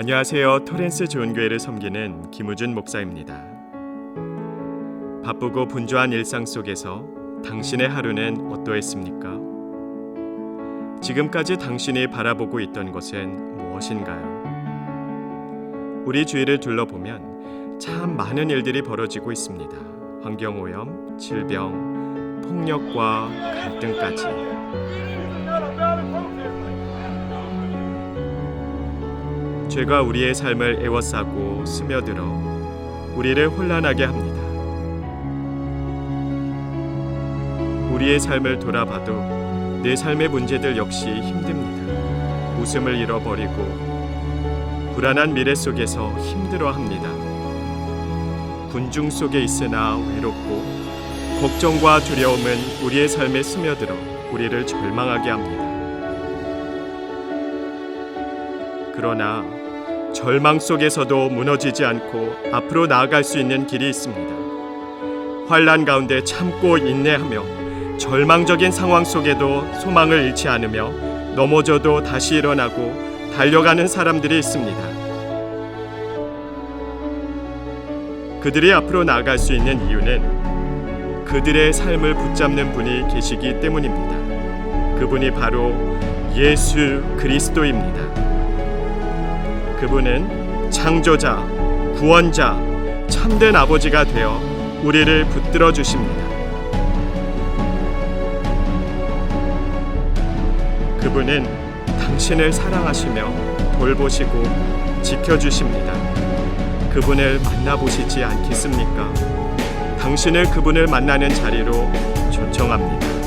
안녕하세요. 토렌스 좋은 교회를 섬기는 김우준 목사입니다. 바쁘고 분주한 일상 속에서 당신의 하루는 어떠했습니까? 지금까지 당신이 바라보고 있던 것은 무엇인가요? 우리 주위를 둘러보면 참 많은 일들이 벌어지고 있습니다. 환경오염, 질병, 폭력과 갈등까지. 죄가 우리의 삶을 에워싸고 스며들어 우리를 혼란하게 합니다. 우리의 삶을 돌아봐도 내 삶의 문제들 역시 힘듭니다. 웃음을 잃어버리고 불안한 미래 속에서 힘들어 합니다. 군중 속에 있으나 외롭고 걱정과 두려움은 우리의 삶에 스며들어 우리를 절망하게 합니다. 그러나 절망 속에서도 무너지지 않고 앞으로 나아갈 수 있는 길이 있습니다. 환란 가운데 참고 인내하며 절망적인 상황 속에도 소망을 잃지 않으며 넘어져도 다시 일어나고 달려가는 사람들이 있습니다. 그들이 앞으로 나아갈 수 있는 이유는 그들의 삶을 붙잡는 분이 계시기 때문입니다. 그분이 바로 예수 그리스도입니다. 그분은 창조자, 구원자, 참된 아버지가 되어 우리를 붙들어 주십니다. 그분은 당신을 사랑하시며 돌보시고 지켜주십니다. 그분을 만나보시지 않겠습니까? 당신을 그분을 만나는 자리로 초청합니다.